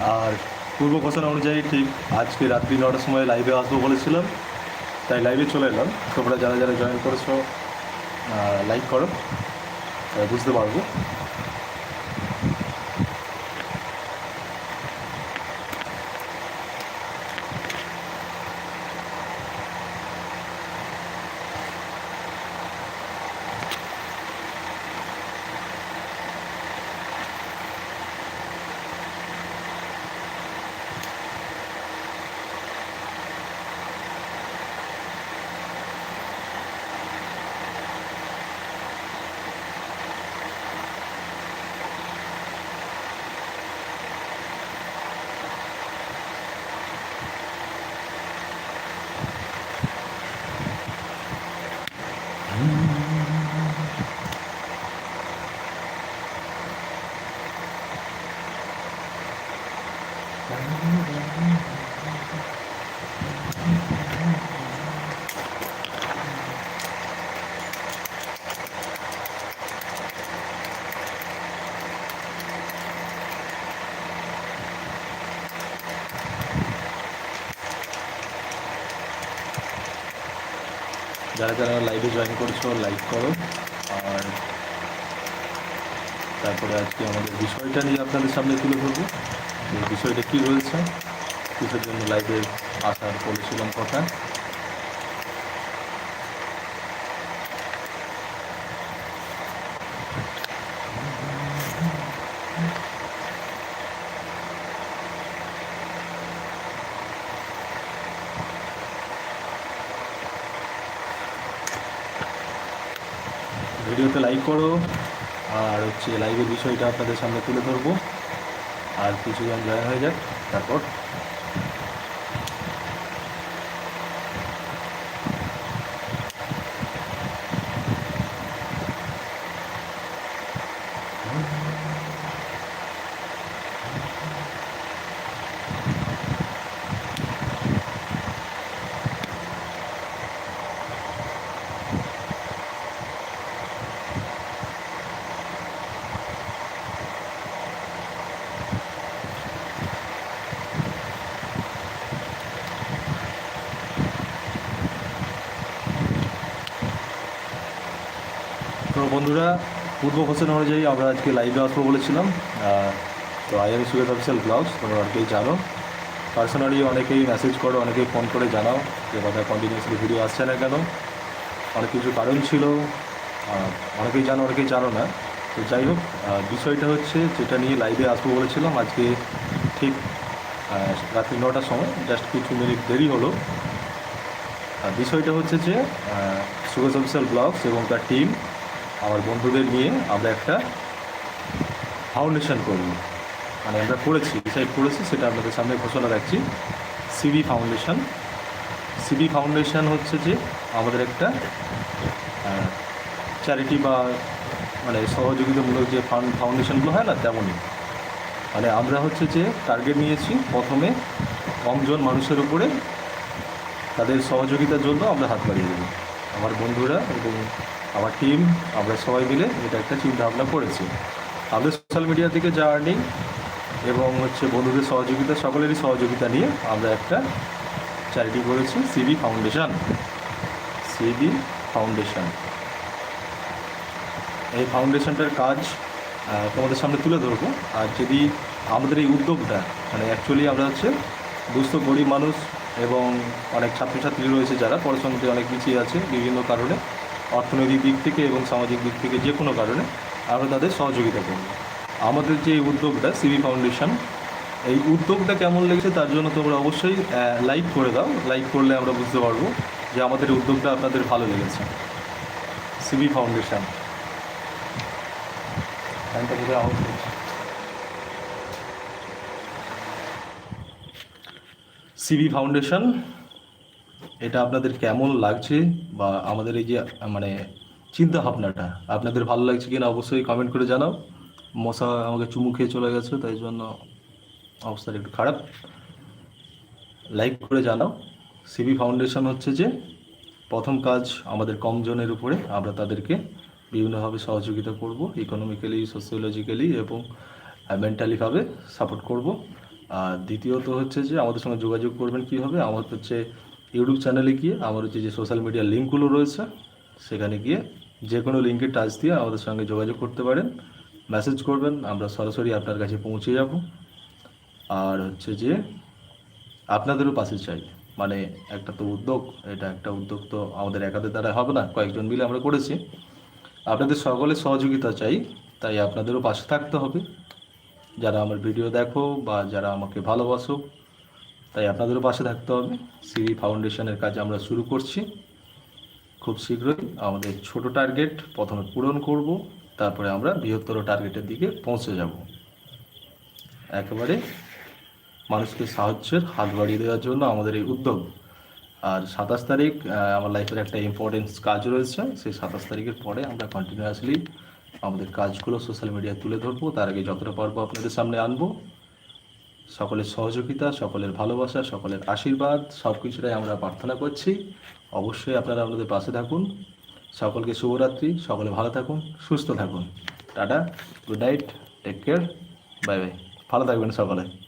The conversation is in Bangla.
আর পূর্ব ঘোষণা অনুযায়ী ঠিক আজকে রাত্রি নটার সময় লাইভে আসব বলেছিলাম। তাই লাইভে চলে এলাম। তোমরা যারা যারা জয়েন করেছ লাইক করো। বুঝতে পারব। যারা যারা লাইভে জয়েন করেছ লাইক করো। আর তারপরে আজকে আমাদের বিষয়টা নিয়ে আপনাদের সামনে তুলে ধরবো। বিষয়টা কী রয়েছে কিসের জন্য লাইভে আসার বলেছিলাম কথা? ভিডিওতে লাইক করো, আর হচ্ছে লাইভের বিষয়টা আপনাদের সামনে তুলে ধরবো। আর কিছুজন জয়েন হয়ে যাক তারপর তো বন্ধুরা, পূর্ব ঘোষণা অনুযায়ী আমরা আজকে লাইভে আসব বলেছিলাম। তো I am Suyed official vlogs তোমরা অনেকেই জানো। পার্সোনালি অনেকেই মেসেজ করো, অনেকেই ফোন করে জানাও যে কথা কন্টিনিউসলি ভিডিও আসছে না কেন। অনেক কিছু কারণ ছিল অনেকেই জানো অনেকেই জানো না। তো যাই হোক বিষয়টা হচ্ছে যেটা নিয়ে লাইভে আসব বলেছিলাম, আজকে ঠিক রাত্রি নটার সময় জাস্ট কিছু মিনিট দেরি হলো। বিষয়টা হচ্ছে যে সুগজ অফিসিয়াল ব্লগস এবং তার টিম আমার বন্ধুদের নিয়ে আমরা একটা ফাউন্ডেশন করব। মানে আমরা করেছি ডিসাইড করেছি, সেটা আপনাদের সামনে ঘোষণা রাখছি। সিবি ফাউন্ডেশন সিবি ফাউন্ডেশন হচ্ছে যে আমাদের একটা চ্যারিটি বা মানে সহযোগিতামূলক যে ফান্ড ফাউন্ডেশনগুলো হয় না, তেমনই। মানে আমরা হচ্ছে যে টার্গেট নিয়েছি, প্রথমে কমজন মানুষের উপরে তাদের সহযোগিতার জন্য আমরা হাত বাড়িয়ে দেবো। আমার বন্ধুরা এবং আমার টিম আমরা সবাই মিলে এটা একটা চিন্তা ভাবনা করেছি। আমাদের সোশ্যাল মিডিয়া থেকে যা আর্নিং এবং হচ্ছে বন্ধুদের সহযোগিতা, সকলেরই সহযোগিতা নিয়ে আমরা একটা চ্যারিটি করেছি সিবি ফাউন্ডেশন সিবি ফাউন্ডেশন এই ফাউন্ডেশনটার কাজ তোমাদের সামনে তুলে ধরবো। আর যদি আমাদের এই উদ্যোগটা মানে অ্যাকচুয়ালি আমরা হচ্ছে দুস্থ, গরিব মানুষ এবং অনেক ছাত্রছাত্রী রয়েছে যারা পড়াশোনাতে অনেক পিছিয়ে আছে বিভিন্ন কারণে অর্থনৈতিক দিক থেকে এবং সামাজিক দিক থেকে যে কোনো কারণে আমরা তাদের সহযোগিতা করব। আমাদের যে উদ্যোগটা সিবি ফাউন্ডেশন, এই উদ্যোগটা কেমন লেগেছে তার জন্য তোমরা অবশ্যই লাইক করে দাও। লাইক করলে আমরা বুঝতে পারব যে আমাদের উদ্যোগটা আপনাদের ভালো লেগেছে। CB foundation. সিবি ফাউন্ডেশন এটা আপনাদের কেমন লাগছে বা আমাদের এই যে মানে চিন্তা ভাবনাটা আপনাদের ভালো লাগছে কিনা অবশ্যই কমেন্ট করে জানাও। মশা আমাকে চুমু খেয়ে চলে গেছে, তাই জন্য অবস্থাটা একটু খারাপ। লাইক করে জানাও। সিবি ফাউন্ডেশন হচ্ছে যে, প্রথম কাজ আমাদের কম জনের উপরে। আমরা তাদেরকে বিভিন্নভাবে সহযোগিতা করব ইকোনমিক্যালি সোসিওলজিক্যালি এবং মেন্টালিভাবে সাপোর্ট করব। আর দ্বিতীয়ত হচ্ছে যে, আমাদের সঙ্গে যোগাযোগ করবেন কীভাবে? আমার হচ্ছে ইউটিউব চ্যানেলে গিয়ে আমার হচ্ছে যে সোশ্যাল মিডিয়া লিঙ্কগুলো রয়েছে, সেখানে গিয়ে যে কোনো লিঙ্কে টাচ দিয়ে আমাদের সঙ্গে যোগাযোগ করতে পারেন মেসেজ করবেন, আমরা সরাসরি আপনার কাছে পৌঁছে যাব। আর হচ্ছে যে আপনাদেরও পাশে চাই মানে একটা তো উদ্যোগ, এটা একটা উদ্যোগ তো আমাদের একাদের দ্বারা হবে না, কয়েকজন মিলে আমরা করেছি। আপনাদের সকলের সহযোগিতা চাই, তাই আপনাদেরও পাশে থাকতে হবে। যারা আমার ভিডিও দেখো বা যারা আমাকে ভালোবাসো তাই আপনাদেরও পাশে থাকতে হবে। সিবি ফাউন্ডেশনের কাজ আমরা শুরু করছি। খুব শীঘ্রই আমাদের ছোট টার্গেট প্রথমে পূরণ করব, তারপরে আমরা বৃহত্তর টার্গেটের দিকে পৌঁছে যাব। একেবারে মানুষকে সাহায্যের হাত বাড়িয়ে দেওয়ার জন্য আমাদের এই উদ্যোগ। আর সাতাশ তারিখ আমার লাইফের একটা ইম্পর্টেন্স কাজ রয়েছে। সেই সাতাশ তারিখের পরে আমরা কন্টিনিউয়াসলি আমাদের কাজগুলো সোশ্যাল মিডিয়ায় তুলে ধরবো। তার আগে যতটা পারব আপনাদের সামনে আনব। সকলের সহযোগিতা, সকলের ভালোবাসা, সকলের আশীর্বাদ সব কিছুটাই আমরা প্রার্থনা করছি। অবশ্যই আপনারা আমাদের পাশে থাকুন। সকলকে শুভরাত্রি, সকলে ভালো থাকুন, সুস্থ থাকুন। Tata, good night, take care, bye bye. ভালো থাকবেন সকলে।